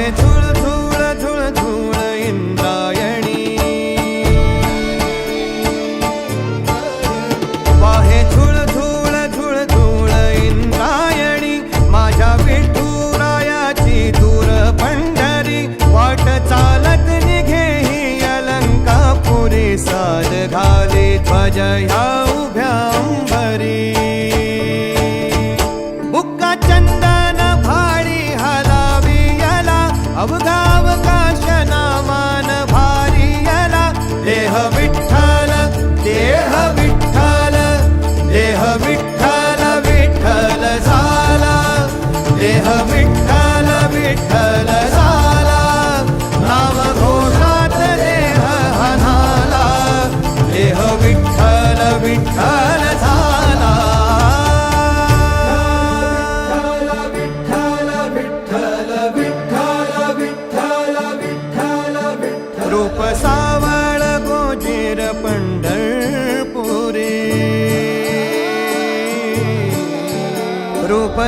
हे झुळ झुळ झुळ झुळ इंद्रायणी. पाहे झुळ झुळ झुळ झुळ इंद्रायणी. माझ्या विठुरायाची दूर पंढरी. वाट चालत निघे ही अलंकापुरी. साल घाले ध्वज ह्या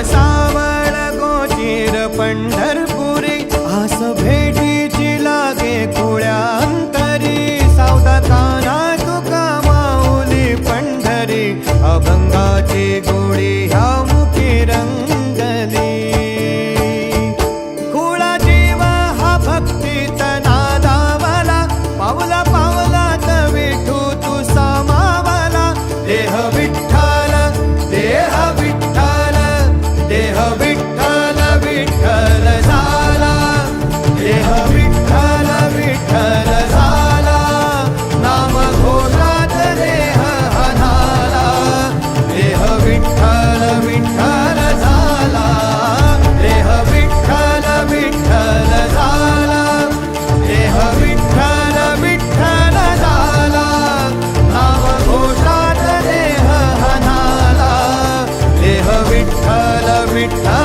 सावळ गोचीर पंढरपुरी आस भेटीची लागे कुळ्यांतरी सावधाताना तुका माऊली पंढरी अभंगाची गो விட்டா